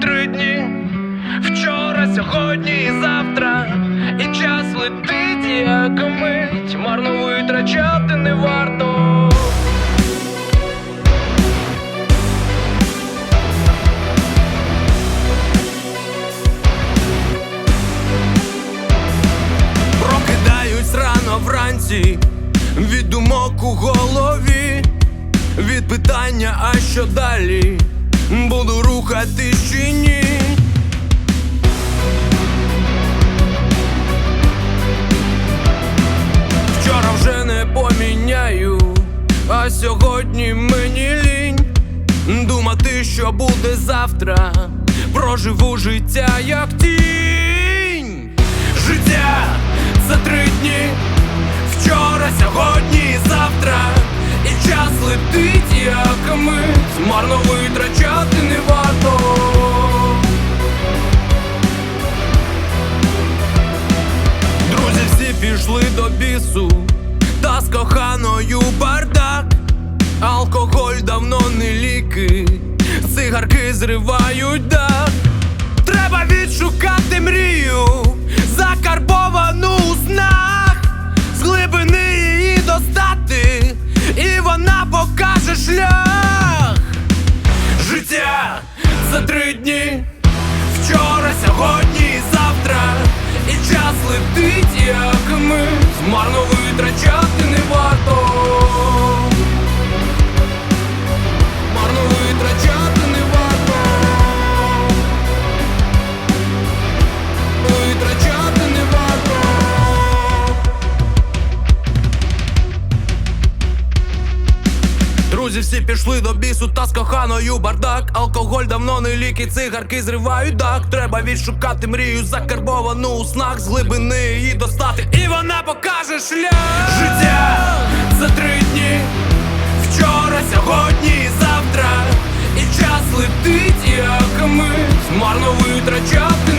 три дні. Вчора, сьогодні і завтра. І час летить, як мить. Марно витрачати не варто. Прокидаюсь рано вранці, від думок у голові, від питання, а що далі? Буду рухати мені лінь думати, що буде завтра. Проживу життя як тінь. Життя за три дні. Вчора, сьогодні завтра. І час летить, як мить. Марно витрачати не варто. Друзі всі пішли до бісу, та з коханою бардак. Алкоголь давно не ліки, цигарки зривають дах. Треба відшукати мрію, закарбовану у снах, з глибини її достати, і вона покаже шлях. Життя за три дні, вчора, сьогодні і завтра, і час летить, як мить, марно витрачати друзі всі пішли до бісу, та з коханою бардак. Алкоголь давно не ліки, цигарки зривають дак. Треба відшукати мрію, закарбовану у снах з глибини її достати. І вона покаже шлях життя за три дні. Вчора, сьогодні, і завтра. І час летить, як ми марно витрачати.